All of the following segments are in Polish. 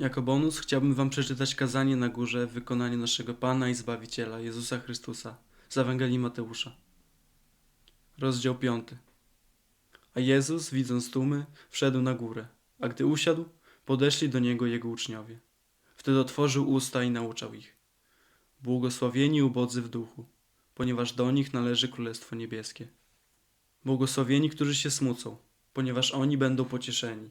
Jako bonus chciałbym Wam przeczytać kazanie na górze w wykonaniu naszego Pana i Zbawiciela Jezusa Chrystusa z Ewangelii Mateusza. Rozdział 5. A Jezus, widząc tłumy, wszedł na górę, a gdy usiadł, podeszli do Niego Jego uczniowie. Wtedy otworzył usta i nauczał ich. Błogosławieni ubodzy w duchu, ponieważ do nich należy Królestwo Niebieskie. Błogosławieni, którzy się smucą, ponieważ oni będą pocieszeni.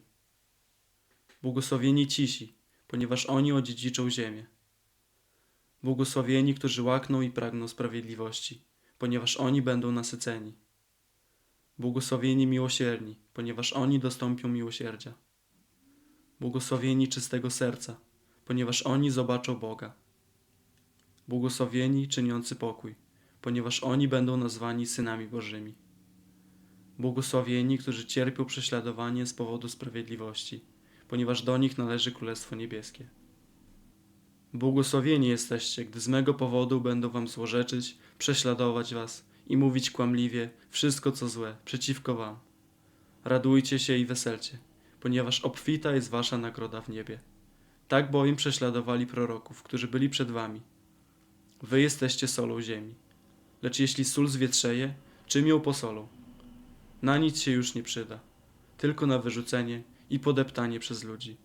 Błogosławieni cisi, ponieważ oni odziedziczą ziemię. Błogosławieni, którzy łakną i pragną sprawiedliwości, ponieważ oni będą nasyceni. Błogosławieni miłosierni, ponieważ oni dostąpią miłosierdzia. Błogosławieni czystego serca, ponieważ oni zobaczą Boga. Błogosławieni czyniący pokój, ponieważ oni będą nazwani synami Bożymi. Błogosławieni, którzy cierpią prześladowanie z powodu sprawiedliwości, ponieważ do nich należy Królestwo Niebieskie. Błogosławieni jesteście, gdy z mego powodu będą wam złorzeczyć, prześladować was i mówić kłamliwie wszystko co złe przeciwko wam. Radujcie się i weselcie, ponieważ obfita jest wasza nagroda w niebie. Tak bowiem prześladowali proroków, którzy byli przed wami. Wy jesteście solą ziemi. Lecz jeśli sól zwietrzeje, czym ją posolą? Na nic się już nie przyda, tylko na wyrzucenie i podeptanie przez ludzi.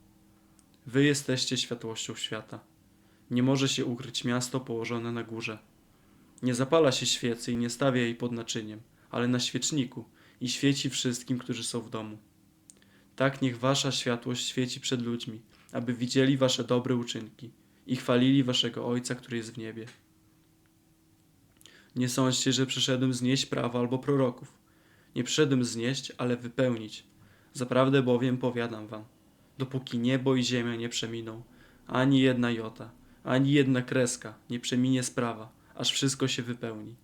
Wy jesteście światłością świata. Nie może się ukryć miasto położone na górze. Nie zapala się świecy i nie stawia jej pod naczyniem, ale na świeczniku i świeci wszystkim, którzy są w domu. Tak niech wasza światłość świeci przed ludźmi, aby widzieli wasze dobre uczynki i chwalili waszego Ojca, który jest w niebie. Nie sądźcie, że przyszedłem znieść prawo albo proroków. Nie przyszedłem znieść, ale wypełnić. Zaprawdę bowiem powiadam wam, dopóki niebo i ziemia nie przeminą, ani jedna jota, ani jedna kreska nie przeminie sprawa, aż wszystko się wypełni.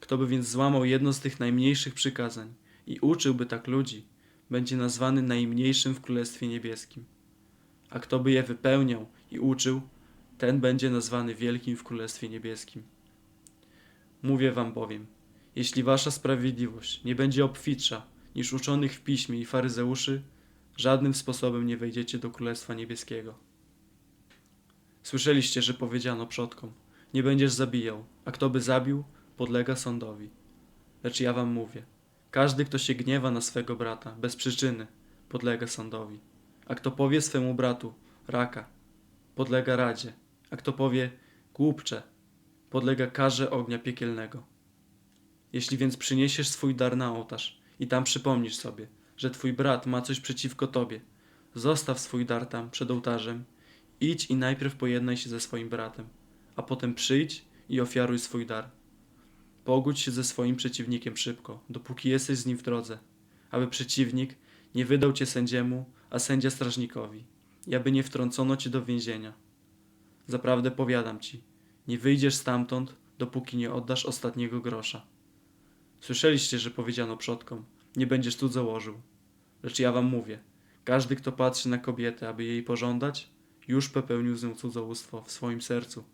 Kto by więc złamał jedno z tych najmniejszych przykazań i uczyłby tak ludzi, będzie nazwany najmniejszym w Królestwie Niebieskim. A kto by je wypełniał i uczył, ten będzie nazwany wielkim w Królestwie Niebieskim. Mówię wam bowiem, jeśli wasza sprawiedliwość nie będzie obfitsza niż uczonych w piśmie i faryzeuszy, żadnym sposobem nie wejdziecie do Królestwa Niebieskiego. Słyszeliście, że powiedziano przodkom, nie będziesz zabijał, a kto by zabił, podlega sądowi. Lecz ja wam mówię, każdy, kto się gniewa na swego brata bez przyczyny, podlega sądowi. A kto powie swemu bratu, raka, podlega radzie, a kto powie, głupcze, podlega karze ognia piekielnego. Jeśli więc przyniesiesz swój dar na ołtarz i tam przypomnisz sobie, że twój brat ma coś przeciwko tobie, zostaw swój dar tam przed ołtarzem, idź i najpierw pojednaj się ze swoim bratem, a potem przyjdź i ofiaruj swój dar. Pogódź się ze swoim przeciwnikiem szybko, dopóki jesteś z nim w drodze, aby przeciwnik nie wydał cię sędziemu, a sędzia strażnikowi, i aby nie wtrącono cię do więzienia. Zaprawdę powiadam ci, nie wyjdziesz stamtąd, dopóki nie oddasz ostatniego grosza. Słyszeliście, że powiedziano przodkom, nie będziesz tu założył. Lecz ja wam mówię, każdy, kto patrzy na kobietę, aby jej pożądać, już popełnił z nią cudzołóstwo w swoim sercu.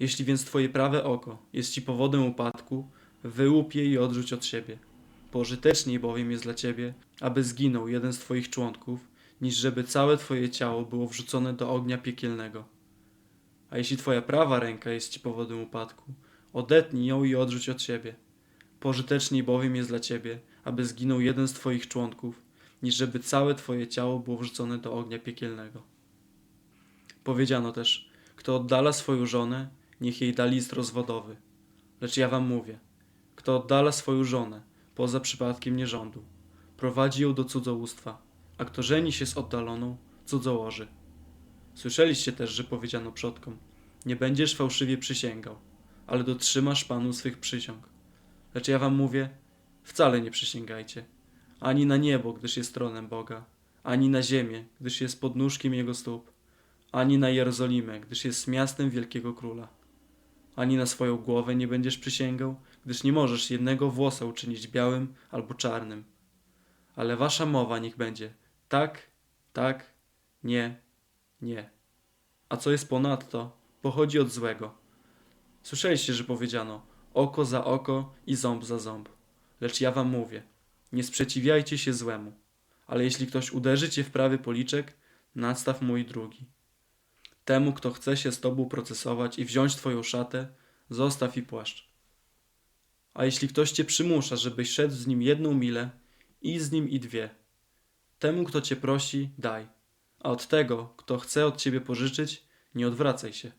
Jeśli więc twoje prawe oko jest ci powodem upadku, wyłup je i odrzuć od siebie. Pożyteczniej bowiem jest dla ciebie, aby zginął jeden z twoich członków, niż żeby całe twoje ciało było wrzucone do ognia piekielnego. A jeśli twoja prawa ręka jest ci powodem upadku, odetnij ją i odrzuć od siebie. Pożyteczniej bowiem jest dla ciebie, aby zginął jeden z twoich członków, niż żeby całe twoje ciało było wrzucone do ognia piekielnego. Powiedziano też, kto oddala swoją żonę, niech jej da list rozwodowy. Lecz ja wam mówię, kto oddala swoją żonę, poza przypadkiem nierządu, prowadzi ją do cudzołóstwa, a kto żeni się z oddaloną, cudzołoży. Słyszeliście też, że powiedziano przodkom, nie będziesz fałszywie przysięgał, ale dotrzymasz Panu swych przysiąg. Lecz ja wam mówię, wcale nie przysięgajcie, ani na niebo, gdyż jest tronem Boga, ani na ziemię, gdyż jest podnóżkiem Jego stóp, ani na Jerozolimę, gdyż jest miastem wielkiego króla. Ani na swoją głowę nie będziesz przysięgał, gdyż nie możesz jednego włosa uczynić białym albo czarnym. Ale wasza mowa niech będzie tak, tak, nie, nie. A co jest ponadto, pochodzi od złego. Słyszeliście, że powiedziano oko za oko i ząb za ząb. Lecz ja wam mówię, nie sprzeciwiajcie się złemu. Ale jeśli ktoś uderzy cię w prawy policzek, nadstaw mój drugi. Temu, kto chce się z tobą procesować i wziąć twoją szatę, zostaw i płaszcz. A jeśli ktoś cię przymusza, żebyś szedł z nim jedną milę, i z nim i dwie. Temu, kto cię prosi, daj, a od tego, kto chce od ciebie pożyczyć, nie odwracaj się.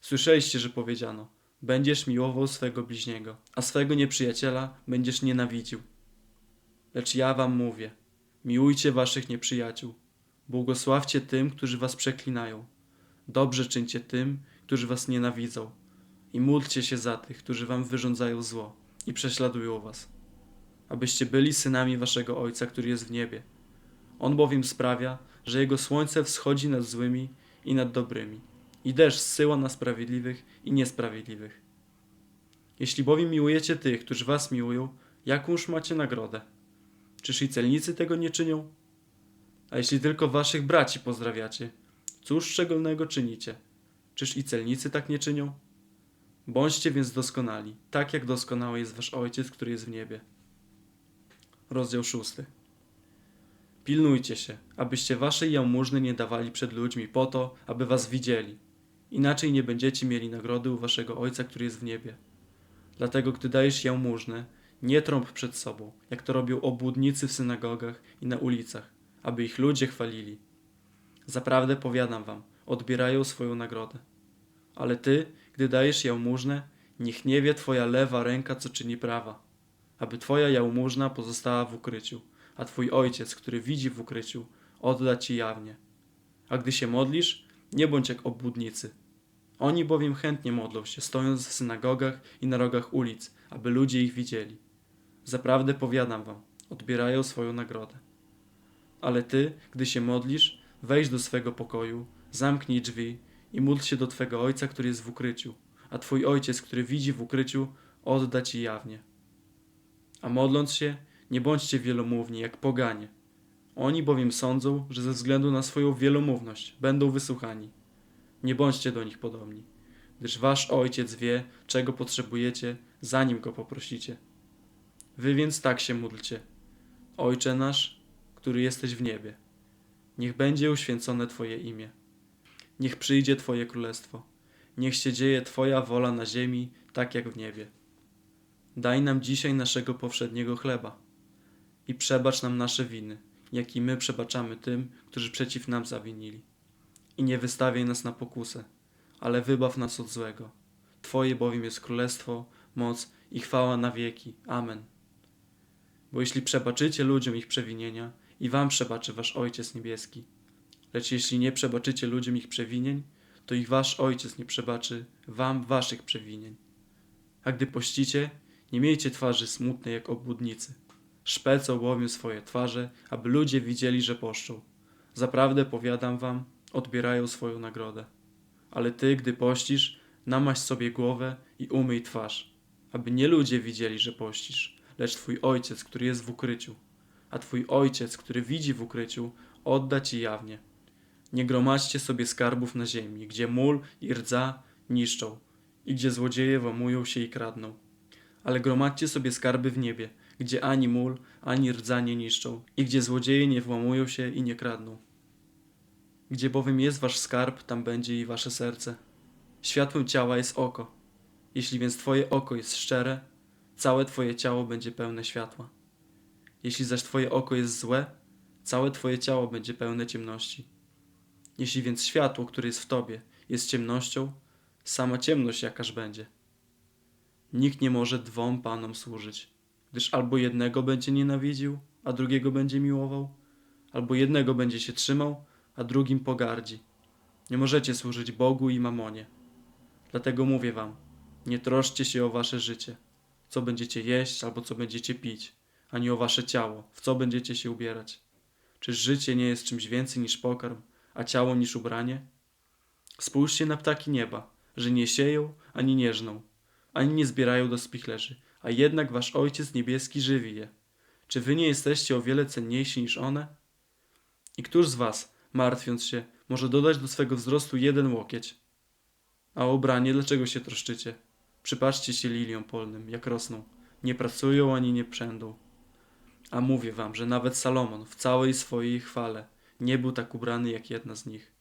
Słyszeliście, że powiedziano: Będziesz miłował swego bliźniego, a swego nieprzyjaciela będziesz nienawidził. Lecz ja wam mówię: miłujcie waszych nieprzyjaciół, błogosławcie tym, którzy was przeklinają, dobrze czyńcie tym, którzy was nienawidzą, i módlcie się za tych, którzy wam wyrządzają zło i prześladują was, abyście byli synami waszego Ojca, który jest w niebie. On bowiem sprawia, że jego słońce wschodzi nad złymi i nad dobrymi, i deszcz zsyła na sprawiedliwych i niesprawiedliwych. Jeśli bowiem miłujecie tych, którzy was miłują, jakąż macie nagrodę? Czyż i celnicy tego nie czynią? A jeśli tylko waszych braci pozdrawiacie, cóż szczególnego czynicie? Czyż i celnicy tak nie czynią? Bądźcie więc doskonali, tak jak doskonały jest wasz Ojciec, który jest w niebie. Rozdział szósty. Pilnujcie się, abyście waszej jałmużny nie dawali przed ludźmi po to, aby was widzieli. Inaczej nie będziecie mieli nagrody u waszego Ojca, który jest w niebie. Dlatego, gdy dajesz jałmużnę, nie trąb przed sobą, jak to robią obłudnicy w synagogach i na ulicach, aby ich ludzie chwalili. Zaprawdę powiadam wam, odbierają swoją nagrodę. Ale ty, gdy dajesz jałmużnę, niech nie wie twoja lewa ręka, co czyni prawa, aby twoja jałmużna pozostała w ukryciu, a twój ojciec, który widzi w ukryciu, odda ci jawnie. A gdy się modlisz, nie bądź jak obłudnicy. Oni bowiem chętnie modlą się, stojąc w synagogach i na rogach ulic, aby ludzie ich widzieli. Zaprawdę powiadam wam, odbierają swoją nagrodę. Ale ty, gdy się modlisz, wejdź do swego pokoju, zamknij drzwi i módl się do twego ojca, który jest w ukryciu, a twój ojciec, który widzi w ukryciu, odda ci jawnie. A modląc się, nie bądźcie wielomówni jak poganie. Oni bowiem sądzą, że ze względu na swoją wielomówność będą wysłuchani. Nie bądźcie do nich podobni, gdyż wasz ojciec wie, czego potrzebujecie, zanim go poprosicie. Wy więc tak się módlcie. Ojcze nasz, który jesteś w niebie, niech będzie uświęcone Twoje imię. Niech przyjdzie Twoje królestwo. Niech się dzieje Twoja wola na ziemi, tak jak w niebie. Daj nam dzisiaj naszego powszedniego chleba i przebacz nam nasze winy, jak i my przebaczamy tym, którzy przeciw nam zawinili. I nie wystawiaj nas na pokusę, ale wybaw nas od złego. Twoje bowiem jest królestwo, moc i chwała na wieki. Amen. Bo jeśli przebaczycie ludziom ich przewinienia, i wam przebaczy wasz Ojciec Niebieski. Lecz jeśli nie przebaczycie ludziom ich przewinień, to ich wasz Ojciec nie przebaczy wam waszych przewinień. A gdy pościcie, nie miejcie twarzy smutnej jak obłudnicy. Szpecą bowiem swoje twarze, aby ludzie widzieli, że poszczą. Zaprawdę powiadam wam, odbierają swoją nagrodę. Ale ty, gdy pościsz, namaś sobie głowę i umyj twarz, aby nie ludzie widzieli, że pościsz, lecz twój ojciec, który jest w ukryciu. A twój ojciec, który widzi w ukryciu, odda ci jawnie. Nie gromadźcie sobie skarbów na ziemi, gdzie mól i rdza niszczą i gdzie złodzieje włamują się i kradną. Ale gromadźcie sobie skarby w niebie, gdzie ani mól, ani rdza nie niszczą i gdzie złodzieje nie włamują się i nie kradną. Gdzie bowiem jest wasz skarb, tam będzie i wasze serce. Światłem ciała jest oko. Jeśli więc twoje oko jest szczere, całe twoje ciało będzie pełne światła. Jeśli zaś twoje oko jest złe, całe twoje ciało będzie pełne ciemności. Jeśli więc światło, które jest w tobie, jest ciemnością, sama ciemność jakaż będzie. Nikt nie może dwom panom służyć, gdyż albo jednego będzie nienawidził, a drugiego będzie miłował, albo jednego będzie się trzymał, a drugim pogardzi. Nie możecie służyć Bogu i mamonie. Dlatego mówię wam, nie troszcie się o wasze życie, co będziecie jeść albo co będziecie pić, ani o wasze ciało, w co będziecie się ubierać. Czyż życie nie jest czymś więcej niż pokarm, a ciało niż ubranie? Spójrzcie na ptaki nieba, że nie sieją, ani nie żną, ani nie zbierają do spichlerzy, a jednak wasz Ojciec Niebieski żywi je. Czy wy nie jesteście o wiele cenniejsi niż one? I któż z was, martwiąc się, może dodać do swego wzrostu jeden łokieć? A o ubranie dlaczego się troszczycie? Przypatrzcie się liliom polnym, jak rosną. Nie pracują ani nie przędą. A mówię wam, że nawet Salomon w całej swojej chwale nie był tak ubrany jak jedna z nich.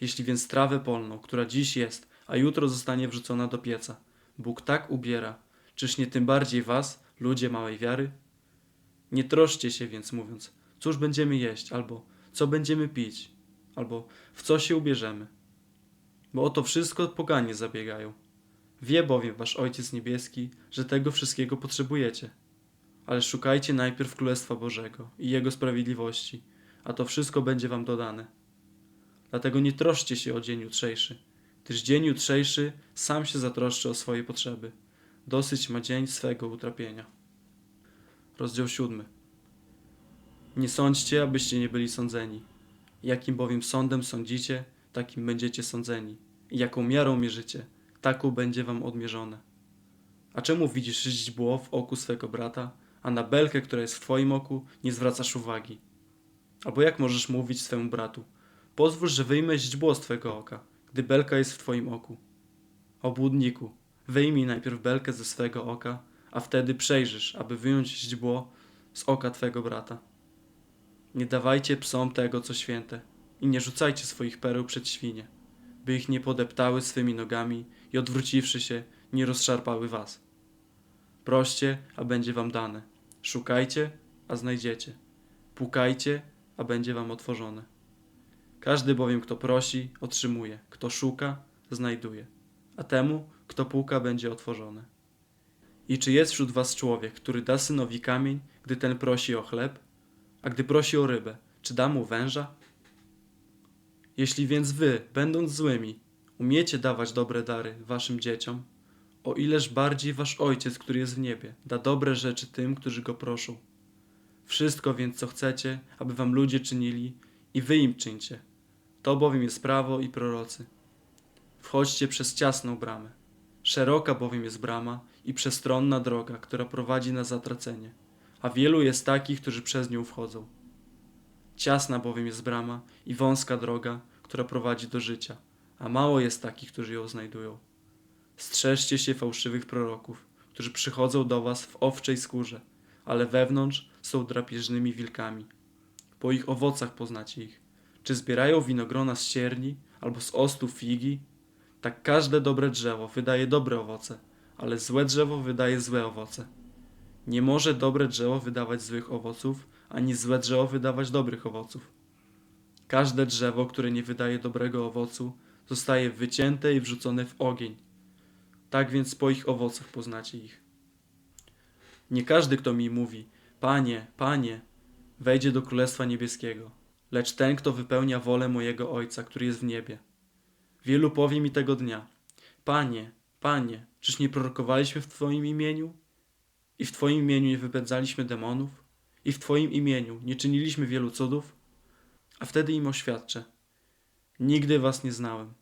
Jeśli więc trawę polną, która dziś jest, a jutro zostanie wrzucona do pieca, Bóg tak ubiera, czyż nie tym bardziej was, ludzie małej wiary? Nie troszcie się więc mówiąc, cóż będziemy jeść, albo co będziemy pić, albo w co się ubierzemy. Bo o to wszystko poganie zabiegają. Wie bowiem wasz Ojciec Niebieski, że tego wszystkiego potrzebujecie. Ale szukajcie najpierw Królestwa Bożego i Jego sprawiedliwości, a to wszystko będzie wam dodane. Dlatego nie troszcie się o dzień jutrzejszy, gdyż dzień jutrzejszy sam się zatroszczy o swoje potrzeby. Dosyć ma dzień swego utrapienia. Rozdział siódmy. Nie sądźcie, abyście nie byli sądzeni. Jakim bowiem sądem sądzicie, takim będziecie sądzeni. I jaką miarą mierzycie, taką będzie wam odmierzone. A czemu widzisz źdźbło w oku swego brata, a na belkę, która jest w twoim oku, nie zwracasz uwagi? Albo jak możesz mówić swemu bratu, pozwól, że wyjmę źdźbło z twego oka, gdy belka jest w twoim oku? Obłudniku, wyjmij najpierw belkę ze swego oka, a wtedy przejrzysz, aby wyjąć źdźbło z oka twego brata. Nie dawajcie psom tego, co święte, i nie rzucajcie swoich pereł przed świnie, by ich nie podeptały swymi nogami i odwróciwszy się, nie rozszarpały was. Proście, a będzie wam dane. Szukajcie, a znajdziecie. Pukajcie, a będzie wam otworzone. Każdy bowiem, kto prosi, otrzymuje, kto szuka, znajduje, a temu, kto puka, będzie otworzone. I czy jest wśród was człowiek, który da synowi kamień, gdy ten prosi o chleb? A gdy prosi o rybę, czy da mu węża? Jeśli więc wy, będąc złymi, umiecie dawać dobre dary waszym dzieciom, o ileż bardziej wasz Ojciec, który jest w niebie, da dobre rzeczy tym, którzy go proszą. Wszystko więc, co chcecie, aby wam ludzie czynili, i wy im czyńcie. To bowiem jest prawo i prorocy. Wchodźcie przez ciasną bramę. Szeroka bowiem jest brama i przestronna droga, która prowadzi na zatracenie, a wielu jest takich, którzy przez nią wchodzą. Ciasna bowiem jest brama i wąska droga, która prowadzi do życia, a mało jest takich, którzy ją znajdują. Strzeżcie się fałszywych proroków, którzy przychodzą do was w owczej skórze, ale wewnątrz są drapieżnymi wilkami. Po ich owocach poznacie ich. Czy zbierają winogrona z sierni albo z ostu figi? Tak każde dobre drzewo wydaje dobre owoce, ale złe drzewo wydaje złe owoce. Nie może dobre drzewo wydawać złych owoców, ani złe drzewo wydawać dobrych owoców. Każde drzewo, które nie wydaje dobrego owocu, zostaje wycięte i wrzucone w ogień. Tak więc po ich owocach poznacie ich. Nie każdy, kto mi mówi, Panie, Panie, wejdzie do Królestwa Niebieskiego, lecz ten, kto wypełnia wolę mojego Ojca, który jest w niebie. Wielu powie mi tego dnia, Panie, Panie, czyż nie prorokowaliśmy w Twoim imieniu? I w Twoim imieniu nie wypędzaliśmy demonów? I w Twoim imieniu nie czyniliśmy wielu cudów? A wtedy im oświadczę, nigdy Was nie znałem.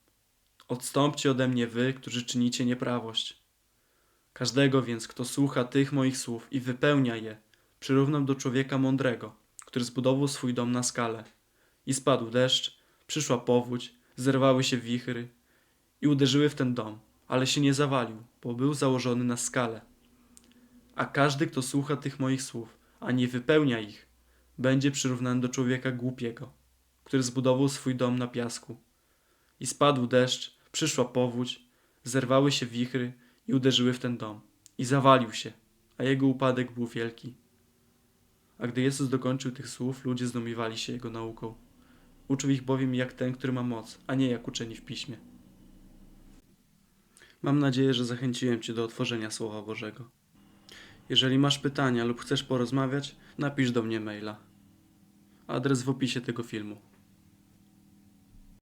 Odstąpcie ode mnie wy, którzy czynicie nieprawość. Każdego więc, kto słucha tych moich słów i wypełnia je, przyrównam do człowieka mądrego, który zbudował swój dom na skale. I spadł deszcz, przyszła powódź, zerwały się wichry i uderzyły w ten dom, ale się nie zawalił, bo był założony na skale. A każdy, kto słucha tych moich słów, a nie wypełnia ich, będzie przyrównany do człowieka głupiego, który zbudował swój dom na piasku. I spadł deszcz, przyszła powódź, zerwały się wichry i uderzyły w ten dom. I zawalił się, a jego upadek był wielki. A gdy Jezus dokończył tych słów, ludzie zdumiewali się jego nauką. Uczył ich bowiem jak ten, który ma moc, a nie jak uczeni w piśmie. Mam nadzieję, że zachęciłem Cię do otworzenia Słowa Bożego. Jeżeli masz pytania lub chcesz porozmawiać, napisz do mnie maila. Adres w opisie tego filmu.